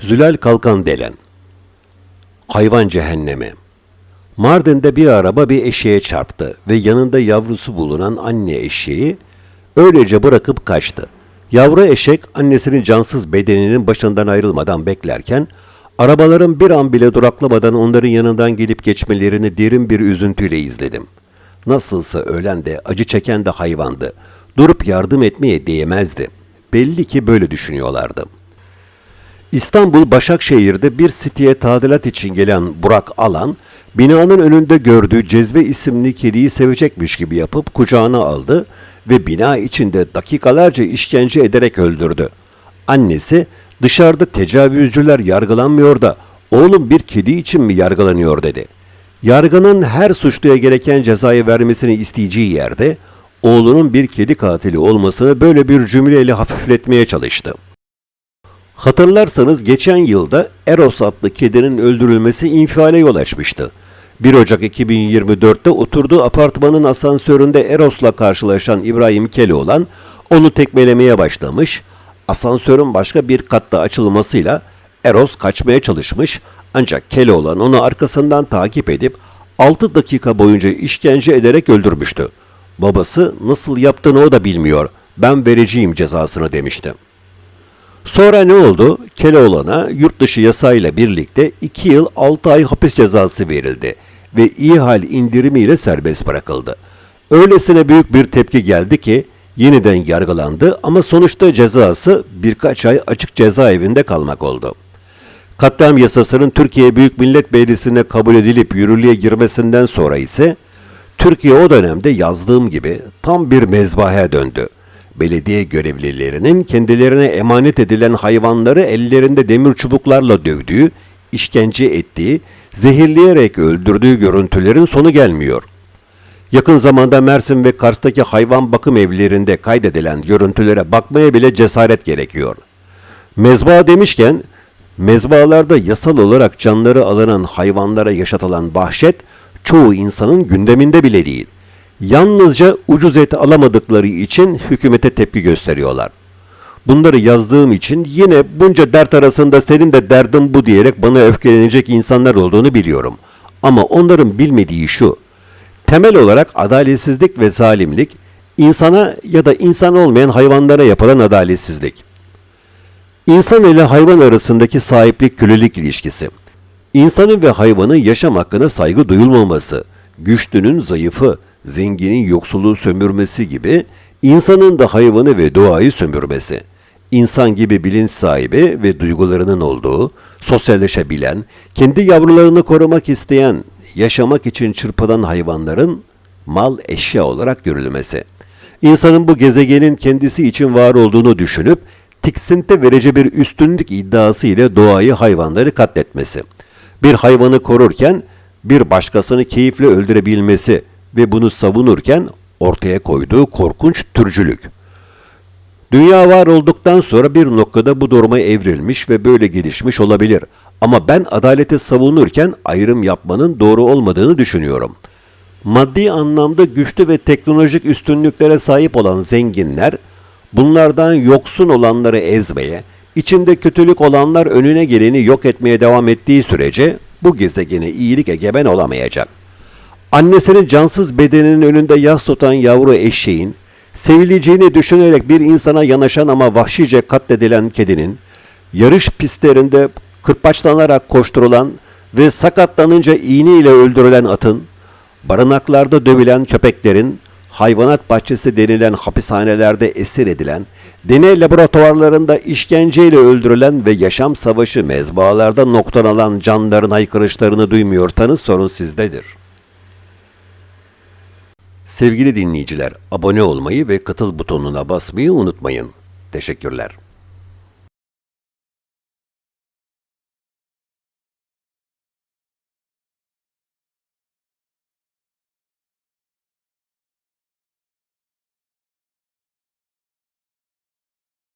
Zülal Kalkan Delen Hayvan Cehennemi Mardin'de bir araba bir eşeğe çarptı ve yanında yavrusu bulunan anne eşeği öylece bırakıp kaçtı. Yavru eşek annesinin cansız bedeninin başından ayrılmadan beklerken arabaların bir an bile duraklamadan onların yanından gelip geçmelerini derin bir üzüntüyle izledim. Nasılsa ölen de acı çeken de hayvandı. Durup yardım etmeye değmezdi. Belli ki böyle düşünüyorlardı. İstanbul Başakşehir'de bir siteye tadilat için gelen Burak Alan, binanın önünde gördüğü Cezve isimli kediyi sevecekmiş gibi yapıp kucağına aldı ve bina içinde dakikalarca işkence ederek öldürdü. Annesi, dışarıda tecavüzcüler yargılanmıyor da oğlum bir kedi için mi yargılanıyor dedi. Yargının her suçluya gereken cezayı vermesini isteyeceği yerde, oğlunun bir kedi katili olmasını böyle bir cümleyle hafifletmeye çalıştı. Hatırlarsanız geçen yılda Eros adlı kedinin öldürülmesi infiale yol açmıştı. 1 Ocak 2024'te oturduğu apartmanın asansöründe Eros'la karşılaşan İbrahim Keloğlan onu tekmelemeye başlamış, asansörün başka bir katta açılmasıyla Eros kaçmaya çalışmış ancak Keloğlan onu arkasından takip edip 6 dakika boyunca işkence ederek öldürmüştü. Babası nasıl yaptığını o da bilmiyor, ben vereceğim cezasını demişti. Sonra ne oldu? Keloğlan'a yurt dışı yasayla birlikte 2 yıl 6 ay hapis cezası verildi ve iyi hal indirimiyle serbest bırakıldı. Öylesine büyük bir tepki geldi ki yeniden yargılandı ama sonuçta cezası birkaç ay açık cezaevinde kalmak oldu. Katliam yasasının Türkiye Büyük Millet Meclisi'ne kabul edilip yürürlüğe girmesinden sonra ise Türkiye o dönemde yazdığım gibi tam bir mezbahaya döndü belediye görevlilerinin kendilerine emanet edilen hayvanları ellerinde demir çubuklarla dövdüğü, işkence ettiği, zehirleyerek öldürdüğü görüntülerin sonu gelmiyor. Yakın zamanda Mersin ve Kars'taki hayvan bakım evlerinde kaydedilen görüntülere bakmaya bile cesaret gerekiyor. Mezba demişken, mezbalarda yasal olarak canları alınan hayvanlara yaşatılan vahşet çoğu insanın gündeminde bile değil yalnızca ucuz et alamadıkları için hükümete tepki gösteriyorlar. Bunları yazdığım için yine bunca dert arasında senin de derdin bu diyerek bana öfkelenecek insanlar olduğunu biliyorum. Ama onların bilmediği şu. Temel olarak adaletsizlik ve zalimlik insana ya da insan olmayan hayvanlara yapılan adaletsizlik. İnsan ile hayvan arasındaki sahiplik kölelik ilişkisi. İnsanın ve hayvanın yaşam hakkına saygı duyulmaması, güçlünün zayıfı, zenginin yoksulu sömürmesi gibi insanın da hayvanı ve doğayı sömürmesi. İnsan gibi bilinç sahibi ve duygularının olduğu, sosyalleşebilen, kendi yavrularını korumak isteyen, yaşamak için çırpılan hayvanların mal eşya olarak görülmesi. İnsanın bu gezegenin kendisi için var olduğunu düşünüp tiksinti verici bir üstünlük iddiası ile doğayı hayvanları katletmesi. Bir hayvanı korurken bir başkasını keyifle öldürebilmesi ve bunu savunurken ortaya koyduğu korkunç türcülük. Dünya var olduktan sonra bir noktada bu duruma evrilmiş ve böyle gelişmiş olabilir. Ama ben adaleti savunurken ayrım yapmanın doğru olmadığını düşünüyorum. Maddi anlamda güçlü ve teknolojik üstünlüklere sahip olan zenginler, bunlardan yoksun olanları ezmeye, içinde kötülük olanlar önüne geleni yok etmeye devam ettiği sürece bu gezegene iyilik egemen olamayacak. Annesinin cansız bedeninin önünde yas tutan yavru eşeğin, sevileceğini düşünerek bir insana yanaşan ama vahşice katledilen kedinin, yarış pistlerinde kırpaçlanarak koşturulan ve sakatlanınca iğne ile öldürülen atın, barınaklarda dövülen köpeklerin, hayvanat bahçesi denilen hapishanelerde esir edilen, deney laboratuvarlarında işkenceyle öldürülen ve yaşam savaşı mezbahalarda noktalanan canların haykırışlarını duymuyorsanız sorun sizdedir. Sevgili dinleyiciler, abone olmayı ve katıl butonuna basmayı unutmayın. Teşekkürler.